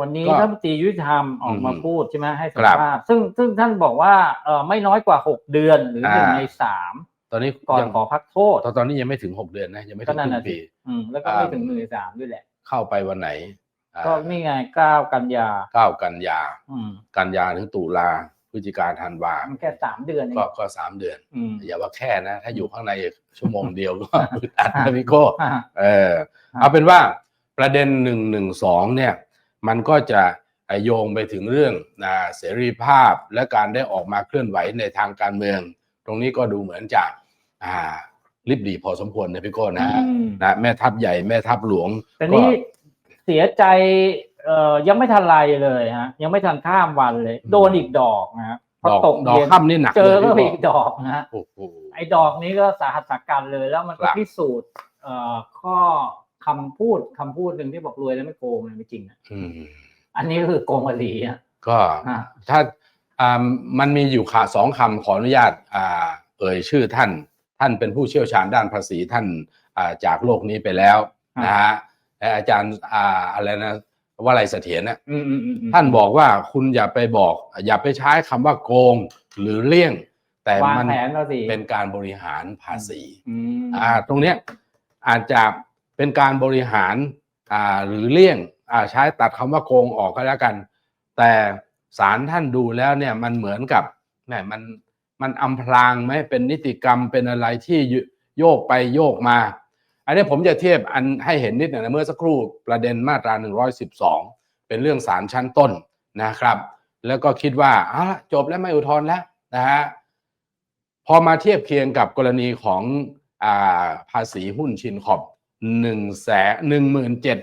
วันนี้ก็รัฐมนตรียุติธรรมออกมาอืมพูดใช่ไหมให้สัมครับภาษณ์ซึ่งซึ่งท่านบอกว่าเออไม่น้อยกว่าหกเดือนหรือหนึ่งอ่าในสามตอนนี้ก่อนยังขอพักโทษตอนตอนนี้ยังไม่ถึงหกเดือนนะยังไม่ถึก็งนั่นครึ่น่ะงสิปีอืมแล้วก็ไม่อ่าถึงหนึ่งในสามด้วยแหละ เข้าไปวันไหนอ่าก็นี่ไงเก้ากันยาเก้ากันยาอืมกันยาถึงตุลาพฤศจิกาธันวามันแค่สามเดือนเองก็ก็สามเดือนอืมอย่าว่าแค่นะ ถ้าอยู่ข้างในชั่วโมงเดียวก็อึดอัดนะพี่โก้อ่าเออครับเอาเป็นว่าประเด็นหนึ่งหนึ่งสองเนี่ย มันก็จะโยงไปถึงเรื่องนะเสรีภาพและการได้ออกมาเคลื่อนไหวในทางการเมือง ตรงนี้ก็ดูเหมือนจะอ่าริบหรี่พอสมควรนะพี่โก้นะอืมนะแม่ทัพใหญ่แม่ทัพหลวงแต่ก็นี่เสียใจเอ่อยังไม่ทันไรเลยฮะยังไม่ทันข้ามวันเลย โดนอีกดอกนะฮะพอดอกตกดอกเย็นค่ำนี่หนักเจอเลยก็พี่อีกโก้ดอกนะฮะโอ้โหไอ้ดอกนี้ก็สาหัสสากันเลย แล้วมันก็ครับพิสูจน์เอ่อข้อ คำพูดคำพูดหนึ่งที่บอกรวยแล้วไม่โกงเนี่ยไม่จริงนะอืมอันนี้ก็คือโกงวลีอะก็ฮะถ้าอ่ามันมีอยู่ค่ะสองคำขออนุญาตอ่าเอ่ยชื่อท่าน ท่านเป็นผู้เชี่ยวชาญด้านภาษีท่านอ่าจากโลกนี้ไปแล้วนะฮะและอาจารย์อ่าอะไรนะว่าอะไรเสถียรนะอืมอืมอืมอืมท่านบอกว่าคุณอย่าไปบอก อย่าไปใช้คำว่าโกงหรือเลี่ยง แต่วางมันแผนเราสิเป็นการบริหารภาษีอืมอ่าตรงเนี้ยอาจจะ เป็นการบริหารหรือเลี่ยงใช้ตัดคำว่าโกงออกก็แล้วกัน แต่ศาลท่านดูแล้วเนี่ยมันเหมือนกับแหมมันมันอำพรางไหมเป็นนิติกรรมเป็นอะไรที่โยกไปโยกมา อันนี้ผมจะเทียบอันให้เห็นนิดหนึ่งนะเมื่อสักครู่ประเด็นมาตรา 112 เป็นเรื่องศาลชั้นต้นนะครับ แล้วก็คิดว่าเอาละจบแล้วไม่อุทธรณ์แล้วนะฮะพอมาเทียบเคียงกับกรณีของอาภาษีหุ้นชินขอบ หนึ่งแสนหนึ่งหมื่นเจ็ด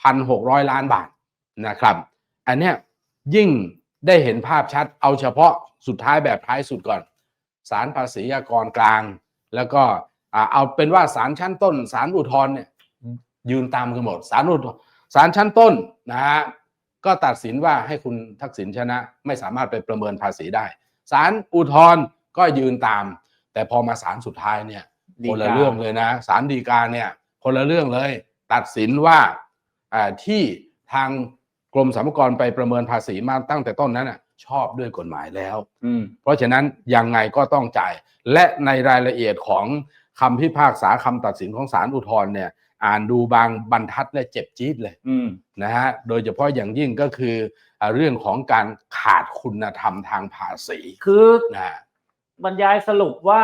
พันหกร้อยล้านบาทนะครับ อันเนี้ยยิ่งได้เห็นภาพชัดเอาเฉพาะสุดท้ายแบบท้ายสุดก่อนศาลภาษีอากรกลาง แล้วก็อ่าเอาเป็นว่าศาลชั้นต้นศาลอุทธรณ์เนี่ยยืนตามกันหมดศาลอุทธรณ์ศาลชั้นต้นนะฮะก็ตัดสินว่าให้คุณทักษิณชนะ ไม่สามารถไปประเมินภาษีได้ศาลอุทธรณ์ก็ยืนตาม แต่พอมาศาลสุดท้ายเนี่ยฎีคนละกาเรื่องเลยนะศาลฎีกาเนี่ย คนละเรื่องเลย ตัดสินว่าอ่าที่ทางกรมสรรพากรไปประเมินภาษีมาตั้งแต่ต้นนั้นน่ะชอบด้วยกฎหมายแล้วอืมเพราะฉะนั้นยังไงก็ต้องจ่าย และในรายละเอียดของคำพิพากษาคำตัดสินของศาลอุทธรณ์เนี่ย อ่านดูบางบรรทัดและเจ็บจี๊ดเลยอืมนะฮะโดยเฉพาะอย่างยิ่งก็คืออ่าเรื่องของการขาดคุณธรรมทางภาษีคือนะบรรยายสรุปว่า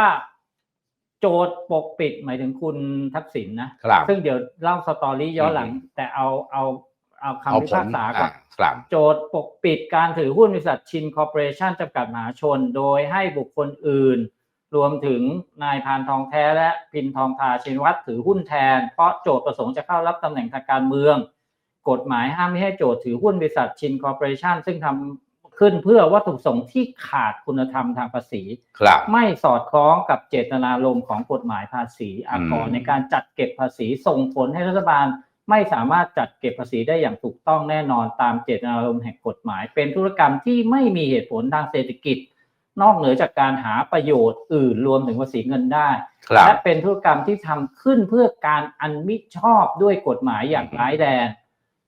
โจทย์ปกปิดหมายถึงคุณทักษิณนะครับ ซึ่งเดี๋ยวเล่าสตอรี่ย้อนหลังอืมแต่เอาเอาเอาเอาคำพิผพามกษาก่อนอ่าครับโจทย์ปกปิดการถือหุ้นบริษัทชินคอร์ปอเรชั่นจำกัดมหาชน โดยให้บุคคลอื่น รวมถึงนายพานทองแท้และพินทองทาชินวัตรถือหุ้นแทน เพราะโจทย์ประสงค์จะเข้ารับตำแหน่งทางการเมือง กฎหมายห้ามไม่ให้โจทย์ถือหุ้นบริษัทชินคอร์ปอเรชั่นซึ่งทำ ขึ้นเพื่อวัตถุประสงค์ที่ขาดคุณธรรมทางภาษี ครับไม่สอดคล้องกับเจตนารมณ์ของกฎหมายภาษีอากรอืมในการจัดเก็บภาษีส่งผลให้รัฐบาลไม่สามารถจัดเก็บภาษีได้อย่างถูกต้องแน่นอนตามเจตนารมณ์แห่งกฎหมาย เป็นธุรกรรมที่ไม่มีเหตุผลทางเศรษฐกิจ นอกเหนือจากการหาประโยชน์อื่นรวมถึงภาษีเงินได้ครับและเป็นธุรกรรมที่ทำขึ้นเพื่อการอันมิชอบด้วยกฎหมายอย่างร้ายแรง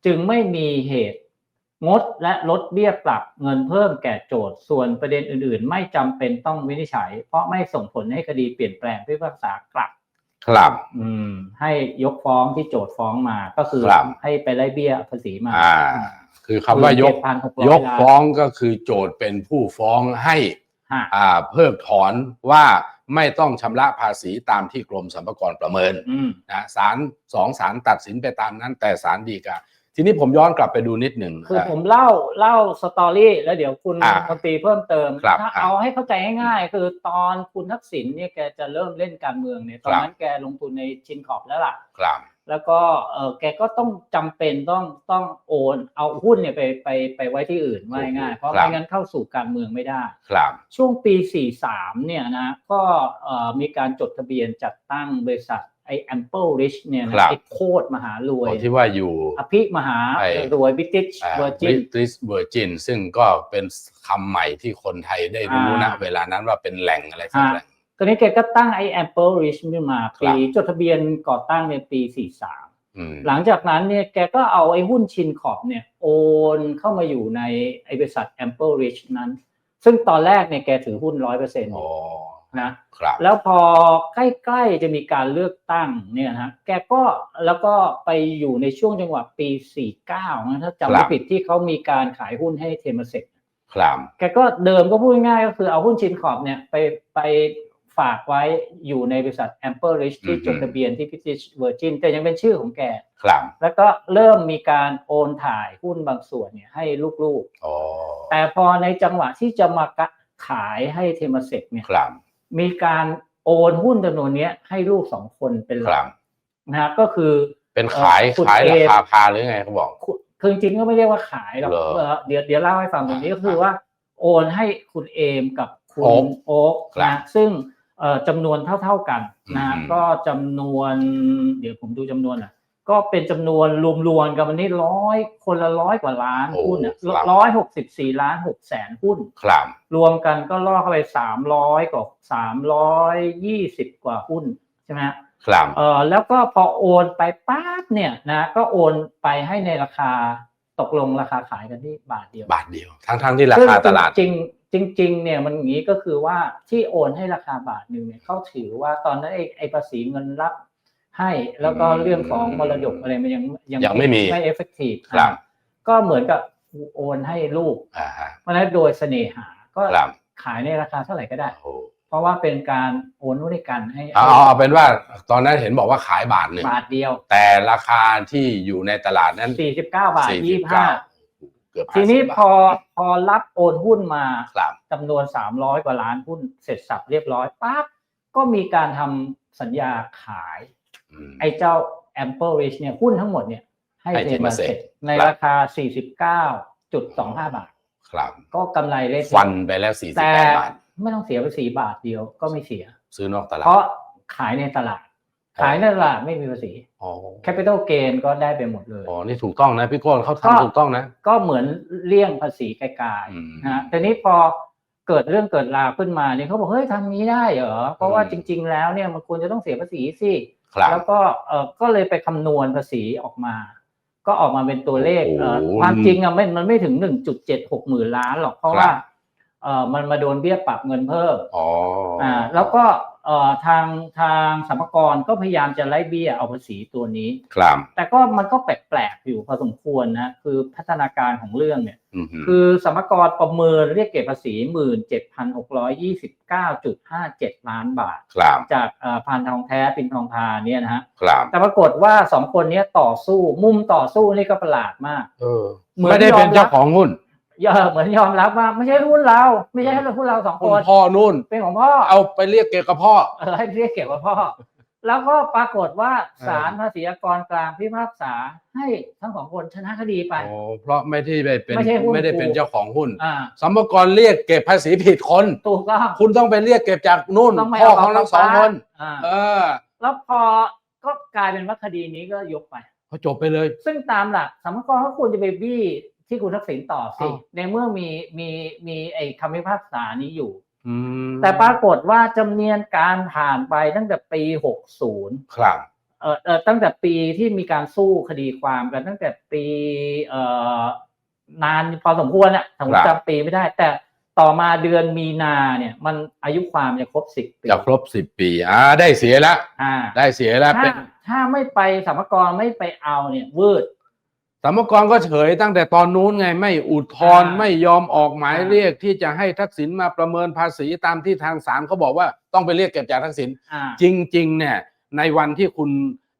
จึงไม่มีเหตุ งดและลดเบี้ยปรับเงินเพิ่มแก่โจทย์ ส่วนประเด็นอื่น ๆ ไม่จำเป็นต้องวินิจฉัย เพราะไม่ส่งผลให้คดีเปลี่ยนแปลงพิพากษากลับ ครับ อืม ให้ยกฟ้องที่โจทย์ฟ้องมาก็คือครับ ให้ไปไล่เบี้ยภาษีมาอ่า คือคำว่ายก17,600ยกฟ้องก็คือโจทย์เป็นผู้ฟ้องให้ ฮะอ่าเพิกถอนว่าไม่ต้องชำระภาษีตามที่กรมสรรพากรประเมินอืม นะศาลสองศาลตัดสินไปตามนั้น แต่ศาลฎีกา ทีนี้ผมย้อนกลับไปดูนิดหนึ่ง คือผมเล่าเล่าสตอรี่แล้วเดี๋ยวคุณอ่ามนตรีเพิ่มเติมครับถ้าอ่าเอาให้เข้าใจง่ายๆคือตอนคุณทักษิณเนี่ยแกจะเริ่มเล่นการเมืองเนี่ยตอนนั้นแกลงทุนในชินขอบแล้วล่ะ ครับ แล้วก็เออแกก็ต้องจำเป็นต้องต้องโอนเอาหุ้นเนี่ยไปไปไปไว้ที่อื่นว่าง่ายๆเพราะครับ ไม่งั้นเข้าสู่การเมืองไม่ได้ ครับ ช่วงปี 43 เนี่ยนะก็เอ่อมีการจดทะเบียนจัดตั้งบริษัท ไอ้ Ample Rich เนี่ยนะครับไอ้โคตรมหารวยคนที่ว่าอยู่อภิมหาไอ้รวยบิติชเวอร์จินบริสเวอร์จินซึ่งก็เป็นคำใหม่ที่คนไทยได้รู้นะอ่าเวลานั้นว่าเป็นแหล่งอะไรสักแหล่งตอนนี้แกก็ตั้งไอ้ Ample Rich ขึ้นมาครับปีจดทะเบียนก่อตั้งในปี 43อือืมหลังจากนั้นเนี่ยแกก็เอาไอ้หุ้นชินขอบเนี่ยโอนเข้ามาอยู่ในไอ้บริษัท Ample Rich นั้น ซึ่งตอนแรกเนี่ยแกถือหุ้นร้อยเปอร์เซ็นต์อ๋อ นะครับ แล้วพอใกล้ๆจะมีการเลือกตั้งเนี่ยนะฮะแกก็แล้วก็ไปอยู่ในช่วงจังหวะปี 49นะถ้าจำครัไม่บผิดที่เขามีการขายหุ้นให้เทมเซกครับแกก็เดิมก็พูดง่ายๆก็คือเอาหุ้นชินขอบเนี่ยไปไปฝากไว้อยู่ในบริษัท Ample Rich ที่จดทะเบียนที่ British Virgin แต่ยังเป็นชื่อของแกครับแล้วก็เริ่มมีการโอนถ่ายหุ้นบางส่วนเนี่ยให้ลูกอ๋อๆแต่พอในจังหวะที่จะมากะขายให้เทมเซกเนี่ยครับ มีการโอนหุ้นจำนวนเนี้ยให้ลูกสองคนเป็นหครัลับกนะฮะก็คือเป็นขายเอ่อคุณขายเอราคาพาหรือไงเขาบอกคุณคือจริงๆก็ไม่เรียกว่าขายหรอกเหรอเอ่อเดี๋ยวเดี๋ยวเล่าให้ฟังตรงนี้ก็คือว่า โอนให้คุณเอมกับคุโอ๊ณคโอ๊กครับนะซึ่งเอ่อจำนวนเท่าๆกันนะอืมก็จำนวน เดี๋ยวผมดูจำนวนอะ ก็เป็นจำนวนรวมๆกันวันนี้ร้อยคนละร้อยกว่าล้านโอ้หุ้นอะครับร้อยหกสิบสี่ล้านหกแสนหุ้นครับรวมกันก็ล่อเข้าไปสามร้อยกว่าสามร้อยยี่สิบกว่าหุ้นใช่ไหมฮะครับเออแล้วก็พอโอนไปปั๊บเนี่ยนะก็โอนไปให้ในราคาตกลงราคาขายกันที่บาทเดียว บาทเดียว ทั้งทั้งที่ราคาตลาดซึ่งจริงๆจริง ๆ เนี่ยมันอย่างนี้ก็คือว่าที่โอนให้ราคาบาทหนึ่งเนี่ยเขาถือว่าตอนนั้นไอ้ไอ้ภาษีเงินรับ ให้แล้วก็อืมเรื่องของมรดกอะไรมันยังยังไม่มีไม่เอฟเฟกตีฟครับก็เหมือนกับโอนให้ลูกอ่าฮะเพราะฉะนั้นโดยเสน่หาก็ครับขายในราคาเท่าไหร่ก็ได้โอ้เพราะว่าเป็นการโอนหุ้นด้วยกันให้เอาเอาเอาเป็นว่าตอนนั้นเห็นบอกว่าขายบาทหนึ่งบาทเดียว แต่ราคาที่อยู่ในตลาดนั้น49บาท49 25เกือบทีนี้50พอพอรับโอนหุ้นมาครับจำนวน300กว่าล้านหุ้นเสร็จสับเรียบร้อยปั๊บก็มีการทำสัญญาขายอืม ไอ้เจ้า Ample Rich เนี่ยหุ้นทั้งหมดเนี่ยให้ให้เทมาเสร็จ Temasek ในครับราคา 49.25 บาท ครับ ก็กำไรเล็กฟันไปแล้วสี่สิบแต่แปดบาท ไม่ต้องเสียภาษีบาทเดียวก็ไม่เสีย ซื้อนอกตลาด เพราะขายในตลาดอ๋อขายในตลาดไม่มีภาษีอ๋อ Capital Gain ก็ได้ไปหมดเลย อ๋อ นี่ถูกต้องนะพี่โก้นเขาก็ทำถูกต้องนะ ก็เหมือนเลี่ยงภาษีไกลอืมๆนะฮะแต่นี้พอเกิดเรื่องเกิดราวขึ้นมาเนี่ยเขาบอกเฮ้ยทำนี้ได้เหรอ เพราะว่าอืมจริง ๆ แล้วเนี่ยมันควรจะต้องเสียภาษีสิครับ แล้วก็เออก็เลยไปคำนวณภาษีออกมา ก็ออกมาเป็นตัวเลขเออโอ้โหความจริงอะไม่มันไม่ถึงหนึ่งจุดเจ็ดหกหมื่นล้านหรอกเพราะครับว่าเออมันมาโดนเบี้ยปรับเงินเพิ่มอ๋อออ่าแล้วก็เอ่อ ทางทางสรรพากรก็พยายามจะไล่เบี้ยเอาภาษีตัวนี้ครับแต่ก็มันก็แปลกๆอยู่พอสมควรนะคือพัฒนาการของเรื่องเนี่ยอืมฮึคือสมรรพากรประเมินเรียกเก็บภาษี17,629.57ล้านบาทครับจากเอ่อพานทองแท้ปินทองพาเนี่ยนะฮะครับแต่ปรากฏว่าสองคนเนี้ยต่อสู้มุมต่อสู้นี่ก็ประหลาดมากเออเหมือนไม่ได้เป็นยอมรับเจ้าของหุ้น เออเหมือนยอมรับว่าไม่ใช่หุ้นเรา ไม่ใช่หุ้นเราสองคหุ้นนพ่อนู่น เป็นของพ่อเอาไปเรียกเกี่ยวกับพ่อ เออให้เรียกเก็บว่าพ่อ แล้วก็ปรากฏว่าเออศาลภาษีอากรกลางพิพากษาให้ทั้งสองคนชนะคดีไปอ๋อเพราะไม่ได้ไปเป็นไม่ใช่หุ้นไม่ได้เป็นกูเจ้าของหุ้นอ่าสมภากรเรียกเก็บภาษีผิดคน ถูกต้อง คุณต้องไปเรียกเก็บจากนู่น ต้องไม่พ่อเอาของทั้งสองคน อ่าเออแล้วพอก็กลายเป็นว่าคดีนี้ก็ยกไป เขาจบไปเลย ซึ่งตามหลักสมรกรเขาควรจะไปบี้ ที่คุณทักษิณต่อสิอ้าวในเมื่อมีมีมีไอ้คำพิพากษานี้อยู่อืมแต่ปรากฏว่าจำเนียนการผ่านไปตั้งแต่ปี60ครับเอ่อเอ่อตั้งแต่ปีที่มีการสู้คดีความกันตั้งแต่ปีเอ่อนานพอสมควรอะผมครับจำปีไม่ได้ แต่ต่อมาเดือนมีนาเนี่ย มันอายุความจะครบสิบปีจะครบสิบปี อ่า ได้เสียแล้วอ่า ได้เสียแล้วถ้าเป็นถ้าไม่ไปสมรกรไม่ไปเอาเนี่ยวืด สมกรก็เฉยตั้งแต่ตอนนู้นไงไม่อุทธรณ์อ่าไม่ยอมออกหมายอ่าเรียกที่จะให้ทักษิณมาประเมินภาษีตามที่ทางศาลเขาบอกว่าต้องไปเรียกเก็บจากทักษิณอ่าจริง ๆ เนี่ย ในวันที่คุณ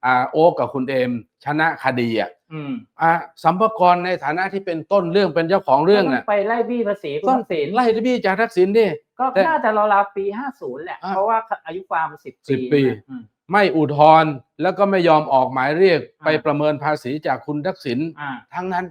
อ่าโอ๊กกับคุณเอมชนะคดีอะอืมอ่าสัมภากรในฐานะที่เป็นต้นเรื่องเป็นเจ้าของเรื่องต้น่ะไปไล่บี้ภาษีคุณต้องทักษิณไล่บี้จากทักษิณดิก็แต่น่าจะราวๆปี50แหละอ่าเพราะว่าอายุความสิบสิปีบปีอืม ไม่อุทธรณ์แล้วก็ไม่ยอมออกหมายเรียกอ่าไปประเมินภาษีจากคุณทักษิณอ่า ทั้งนั้น